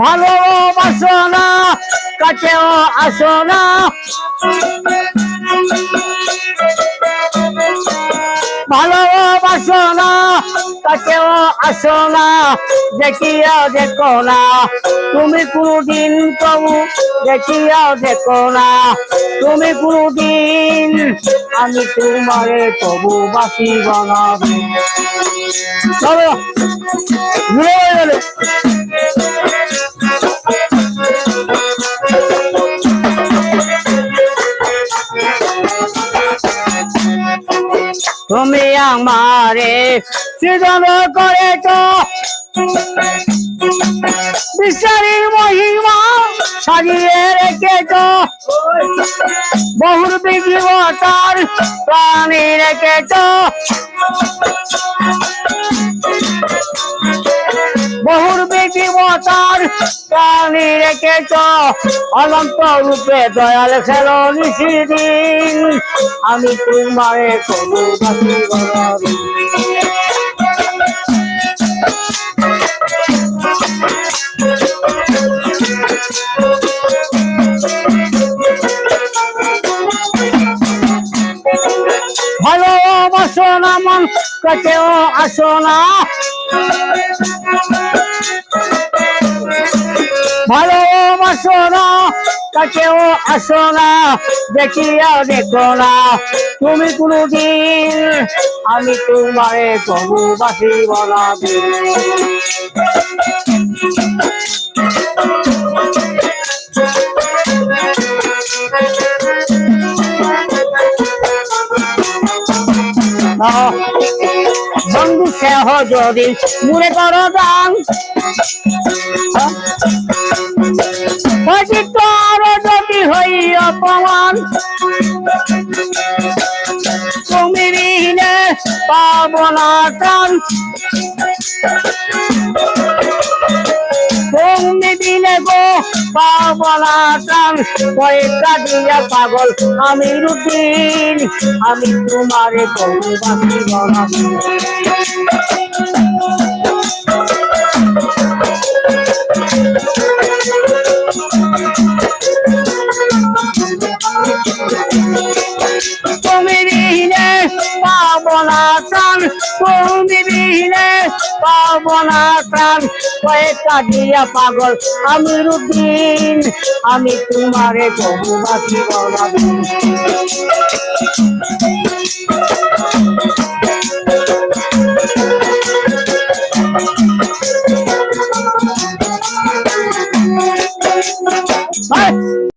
ভালোবাসো না কাছেও আসো না ভালোবাসো না কাছেও আসো না দেখিয়াও দেখো না, তুমি কোনদিন প্রভু দেখিয়াও দেখো না। তুমি কোনদিন আমি তোমারে প্রভু বাসি বানাবো চলো তুমি আমারে সৃজন করেছ। বিশ্বারীর মহিমা সাজিয়ে রেখেছ। বহুর বিজীবতার প্রাণী রেখেছ। বহুর বিজীবতার প্রাণী রেখেছ। অনন্ত রূপে দয়াল খেল নিশিদিন। আমি তোমারে ভালোবাসো না মন কাছেও আসো না। ভালোবাসো না, কাছেও আসো না, দেখিয়া দেখো না। তুমি কোনদিন আমি তোমারে প্রভু বাসি বলাবি বন্ধু যদি মুড়ে করো দান পাব না প্রাণ। তুমি দিলে গো পাব না প্রাণ। পয়সা দিয়া পাগল, আমি রুটিন আমি তোমারে বাকি বলাবো তুমি পাব না প্রাণ তুমি বিহীনে পাব না প্রাণ কয়েকটা দিয়া পাগল, আমি রুদিন আমি তোমারে কবু বলাবি।